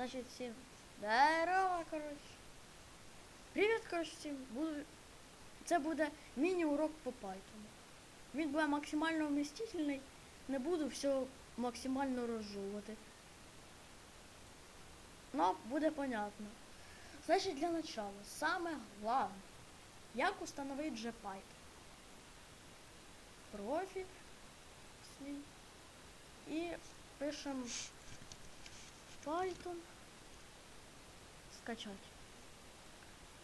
Значить, всім здорово, коротше. Привіт, коротше, всім. Буду... Це буде міні-урок по Python. Він буде максимально вмістительний. Не буду все максимально розжовувати. Ну, буде понятно. Значить, для начала, саме головне, як установити же Python. Профіль. І пишемо Python. Скачать.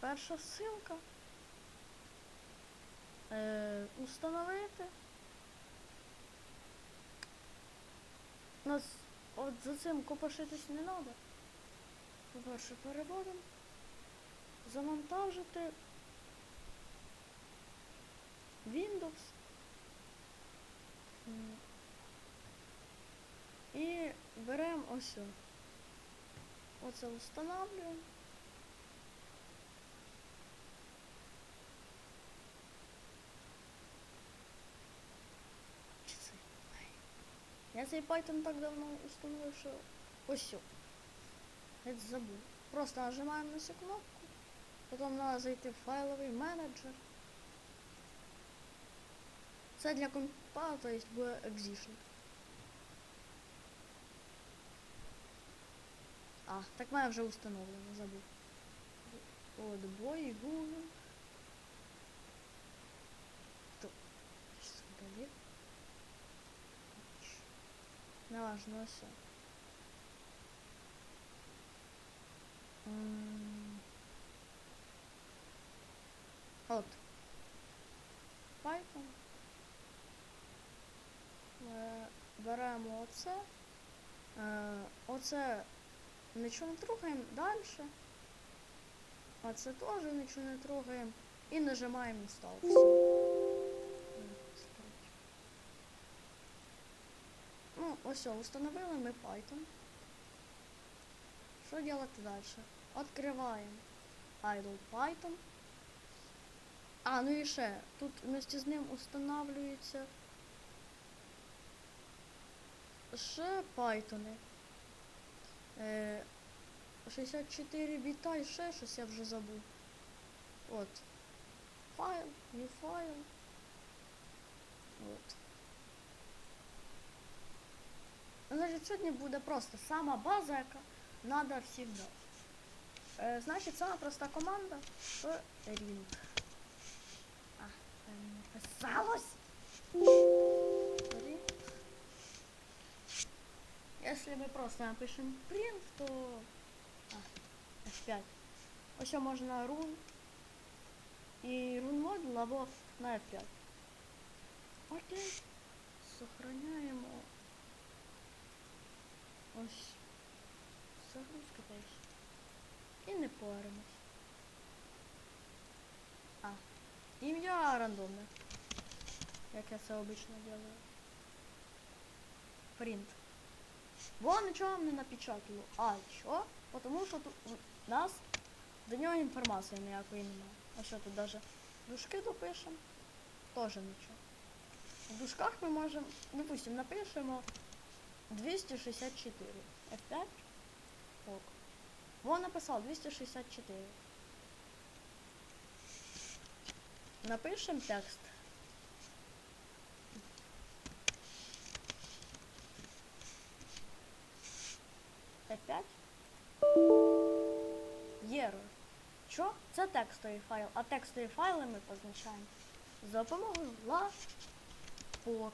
Перша ссылка. Е, установити. Нас от за цим копошитись не треба. По-перше, переводимо. Завантажити Windows. І беремо ось. О. Оце встановлюємо. Я цей Python так давно установив, що ось. о. Геть забув. Просто нажимаємо на цю кнопку. Потім треба зайти в файловий менеджер. Це для компа, то есть буде Exhibition. А, так має вже установлено, забув. От бой, Google. То. Що це дає? Неважно, все. М. От. Python. Е, Беремо оце. Е, Оце нічого не трогаємо далі. А це теж нічого не трогаємо. І нажимаємо Install. Все. Ну, ось, установили ми Python. Що делать далі? Откриваємо idle Python. А, ну і ще, тут вместе з ним устанавливається ще Python. Е, 64 біта і ще щось я вже забув. От. Файл, new файл. От. Значить, сьогодні буде просто сама база, яка надо всегда. Е, значить, сама проста команда print. А, це не писалось. Если мы просто напишем print, то... А, F5. Ось можна run і run модуль або на F5. Окей. Сохраняємо. Ось. Загрузка теж. І не паримось. А. Ім'я рандомне. Як я це обично делаю. Print. Бо нічого вам не напечатало. А, що? Тому що тут у нас до нього інформації ніякої немає. А що тут навіть дужки допишемо? Теж нічого. В дужках ми можемо, допустимо, напишемо 264. F5. Ок. Во написав 264. Напишемо текст. Що? Це текстовий файл, а текстові файли ми позначаємо за допомогою лапок.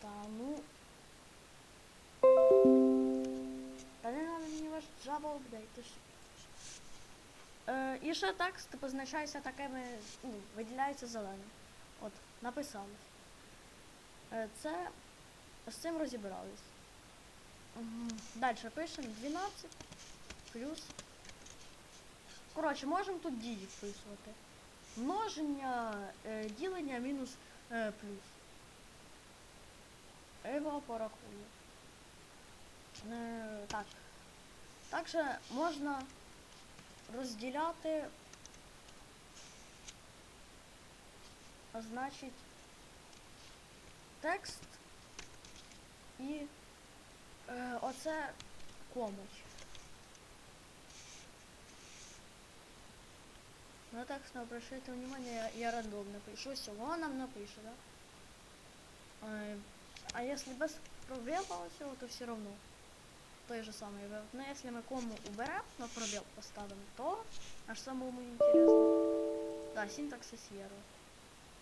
Та ну. Та не надо мені ваш Java update. Е, і ще текст позначається такими, ну, виділяється зеленим. От, написали. Е, Це з цим розібрались. Далі пишемо 12 плюс. Коротше, можемо тут дії вписувати. Множення, е, ділення мінус е, плюс. Його порахую. Е, так. Також можна розділяти. Значить. текст і е, оце комач. На текст не обращайте внимание, я, я рандомно пишу. Все, воно нам напише, да? Е, а если без пробела всего, то все равно той же самый вывод. Но если мы кому уберем, но пробел поставим, то аж самому интересно. Да, синтаксис error.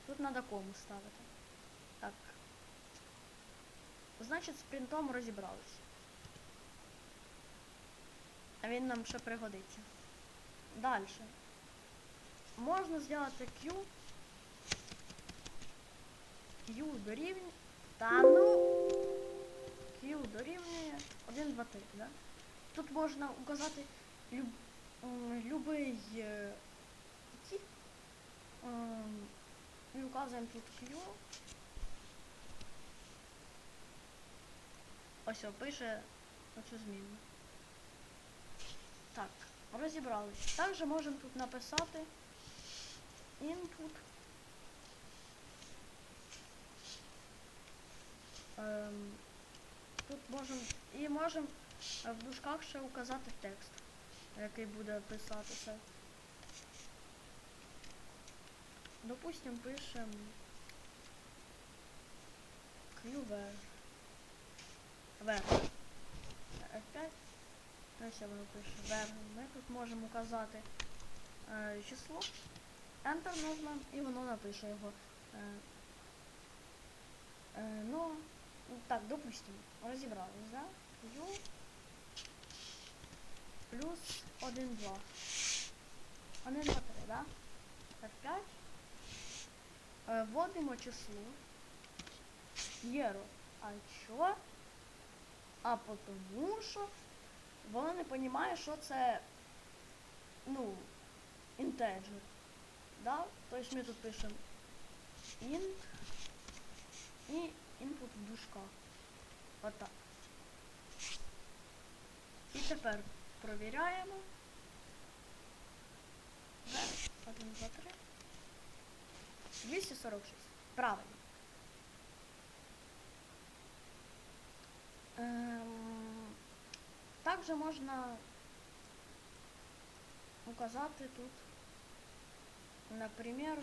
Тут надо кому ставити. Так. Значить, з принтом розібрались. А він нам ще пригодиться. Далі. Можна зробити Q. Q дорівнює. Та ну. Q дорівнює 1, 2, 3, да? Тут можна указати люб, любий е. Ем, і указуємо тут Q. Ось о, пише оцю зміну. Так, розібрались. Також можемо тут написати input. Ем, тут можемо і можемо е, в дужках ще указати текст, який буде писатися. Допустим, пишемо QVR. Вер. F5. Ось воно пише вер. Ми тут можемо указати е, число. Enter нажмемо і воно напише його. Е, е, ну, так, допустимо, розібрались, да? U плюс 1, 2. 1, 2, 3, да? F5. Е, вводимо число. Єро. А що? А потому що вона не розуміє, що це ну, інтеджер. Да? Тобто ми тут пишемо int і input в дужках. Отак. І тепер провіряємо. 1, 2, 3. 246. Правильно. Ем, також можна указати тут, наприклад,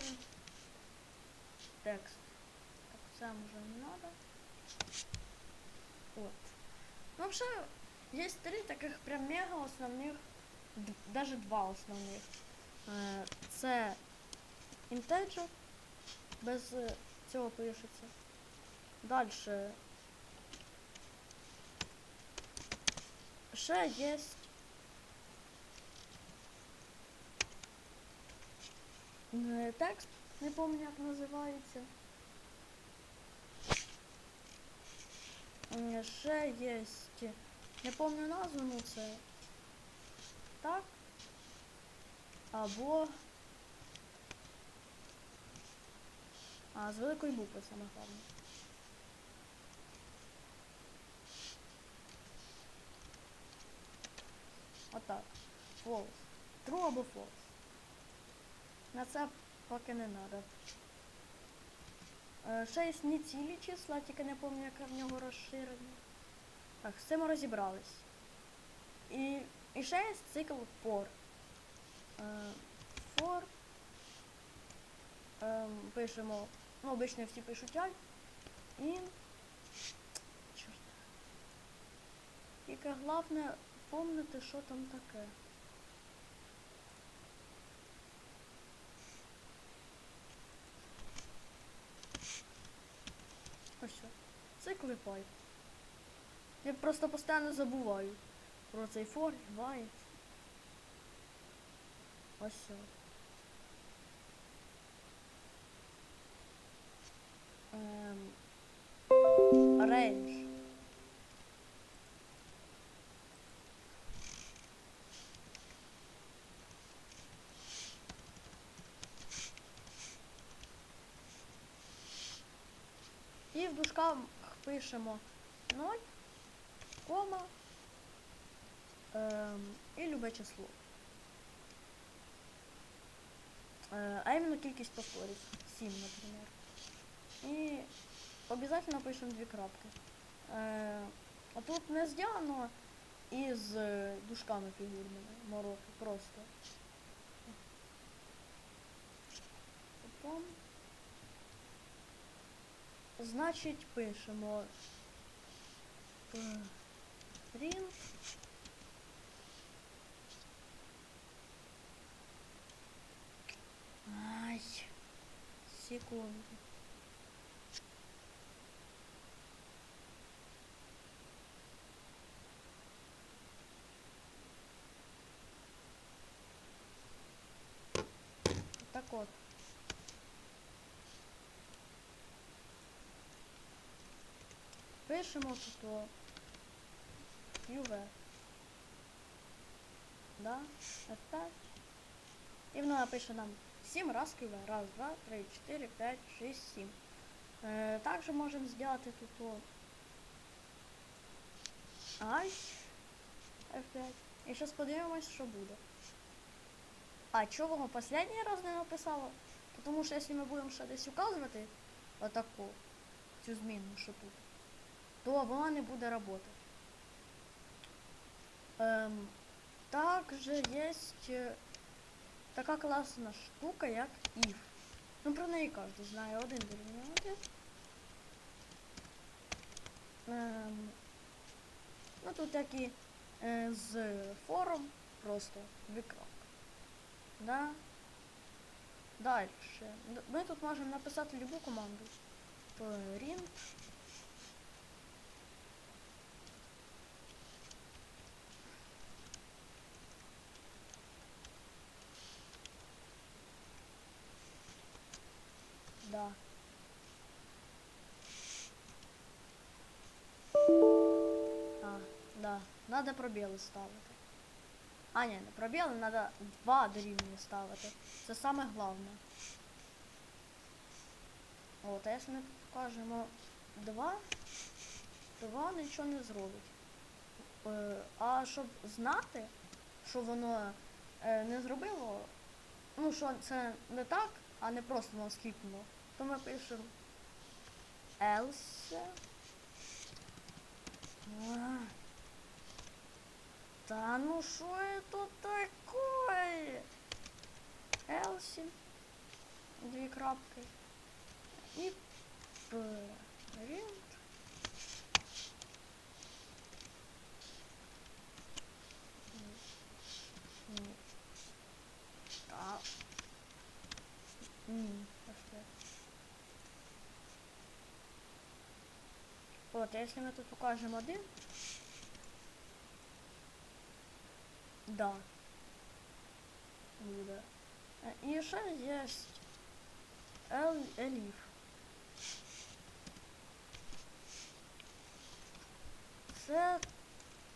текст. Так, сам уже не надо. Вот. Ну, вообще, есть три таких прям мега основних, д- даже два основних. Е, Це integer, без е, цього пишеться. Дальше ще є е, текст, не пам'ятаю, як називається. Е, Ще є, не пам'ятаю назву, ну це так. Або. А, з великої букви саме головне. Отак. False. True або false. На це поки не треба. Е, ще є не цілі числа, тільки не пам'ятаю, яке в нього розширення. Так, з цим розібрались. І, і ще є цикл for. Е, for. Ем, пишемо, ну, обично всі пишуть аль. In. Чорт. Тільки головне помнити, що там таке. Ось що. Pipe. Я просто постійно забуваю про цей for, white. Ось що. Ем, range. І в дужках пишемо 0, кома ем, і любе число. Е, а іменно кількість повторів. 7, наприклад. І обов'язково пишемо дві крапки. Е, а тут не зроблено із е, дужками фігурними мороки, просто. Значить, пишемо print Ай, секунду. Пишемо тут о, UV. Да, F5. І воно напише нам 7 раз QV. Раз, два, три, чотири, п'ять, шість, сім. Е, також можемо зробити тут о, Ай. F5. І зараз подивимось, що буде. А чого воно останній раз не написало? Тому що якщо ми будемо ще десь указувати отаку цю зміну, що тут, то вона не буде працювати. Ем, також є така класна штука, як if. Ну про неї кожен знає один дорівнює один. Ем, ну тут як і е, з форум просто викрок. Да. Дальше. Ми тут можемо написати любу команду. Print. Да. А, да. Надо пробіли ставити. А, ні, не пробіли, треба два дорівнює ставити. Це саме головне. От, а якщо ми покажемо 2, то воно нічого не зробить. А щоб знати, що воно не зробило, ну що це не так, а не просто воно скіпнуло, то ми пишемо else. А. Да ну что это такое? Элси. Две крапки. И print. Вот, а если мы тут укажем один, Да. Буде. Е, І ще є Ел Еліф. Це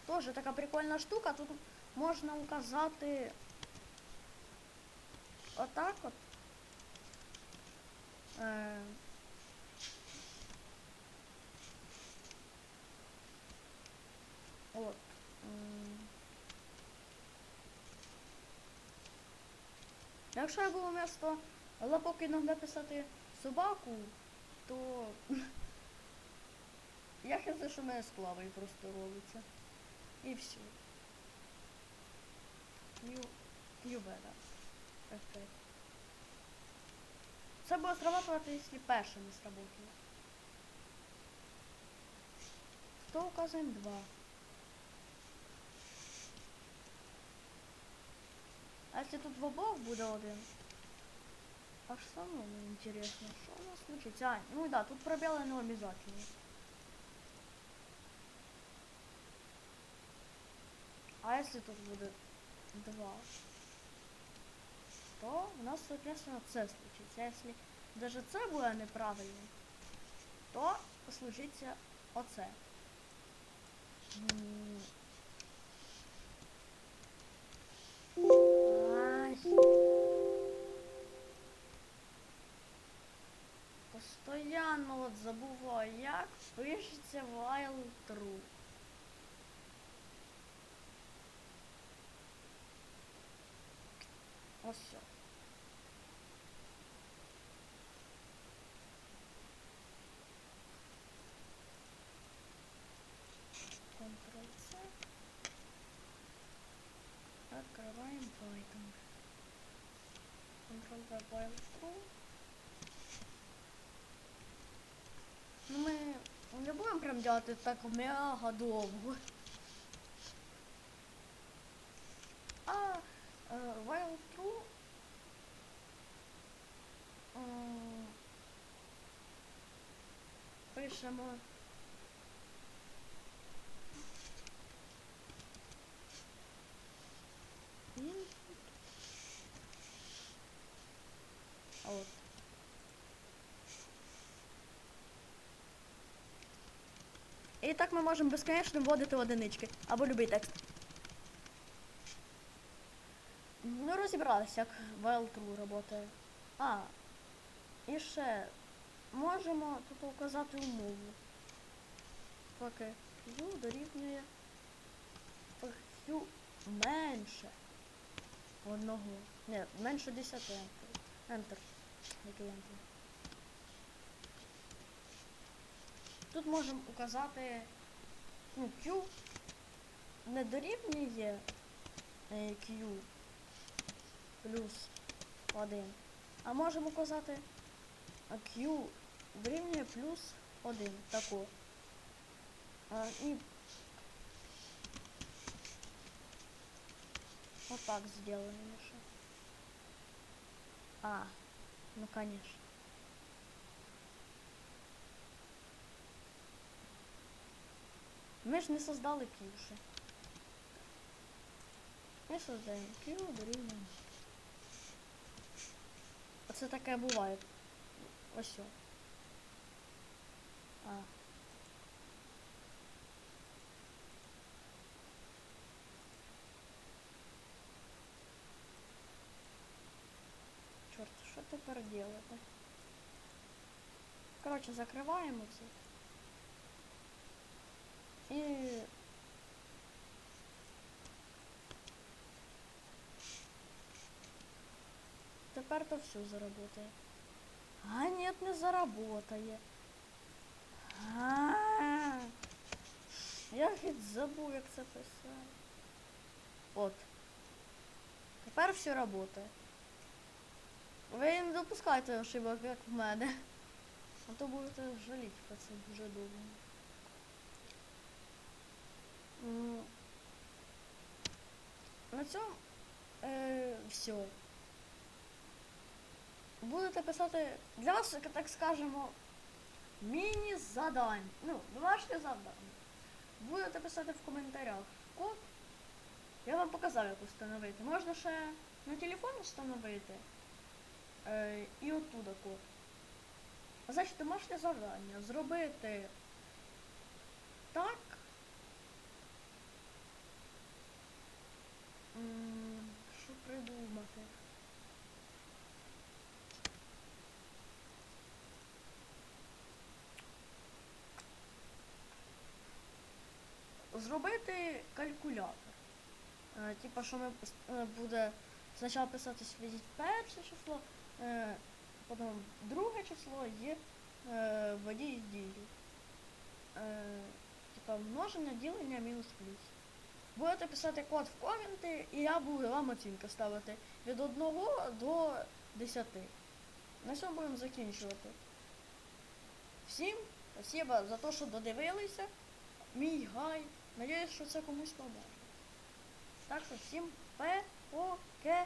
теж така прикольна штука. Тут можна указати отак от. Е, от. Якщо я було місто лапок іноді писати собаку, то я хизи, що мене з просто робиться. І все. Да. F5. Це буде срабатувати, якщо перше не сработало. То указуємо 2. А если тут в обох буде один? Аж самому интересно, что у нас случится. А, ну да, тут пробелы не обязательно. А если тут будет два, то у нас, соответственно, це случиться. Если даже це буде неправильно, то случиться оце. пишеться Wild True. Ось все. Ctrl-C. Открываем Python. Ctrl-V Wild True. Не будемо прям делати так мега довго. А Wild true пишемо input. А от. І так ми можемо безконечно вводити одинички або любий текст. Ну, розібралися, як while true працює. А, і ще можемо тут указати умову. Поки q дорівнює q менше одного. Ні, менше 10 enter. Enter. Який enter? Тут можемо указати ну, Q не дорівнює е, Q плюс 1, а можемо указати Q дорівнює плюс 1. Тако. А, і вот так сделаем. А, ну конечно. Ми ж не создали ще. Ми создаємо Q дорівнює. Оце таке буває. Ось. о. А. Чорт, що тепер робити? Коротше, закриваємо це. І тепер то все заработає. А, нет, не заработає. А -а -а. я геть забув, як це писати. От. Тепер все работає. Ви не допускайте ошибок, як в мене. А то будете жаліти про це дуже довго. На цьому е, все. Будете писати для вас, так скажемо, міні-задань. Ну, домашнє завдання. Будете писати в коментарях код. Я вам показав, як встановити. Можна ще на телефон встановити. Е, і оттуда код. Значить, домашнє завдання зробити так. Що придумати? Зробити калькулятор. Е, Типа, що ми е, буде спочатку писатись введіть перше число, е, потім друге число е, введіть дію. Е, Типа множення, ділення, мінус плюс. Будете писати код в коменти, і я буду вам оцінки ставити від 1 до 10. На цьому будемо закінчувати. Всім спасибо за те, що додивилися. Мій гай. Надіюсь, що це комусь поможе. Так що всім пе-оке.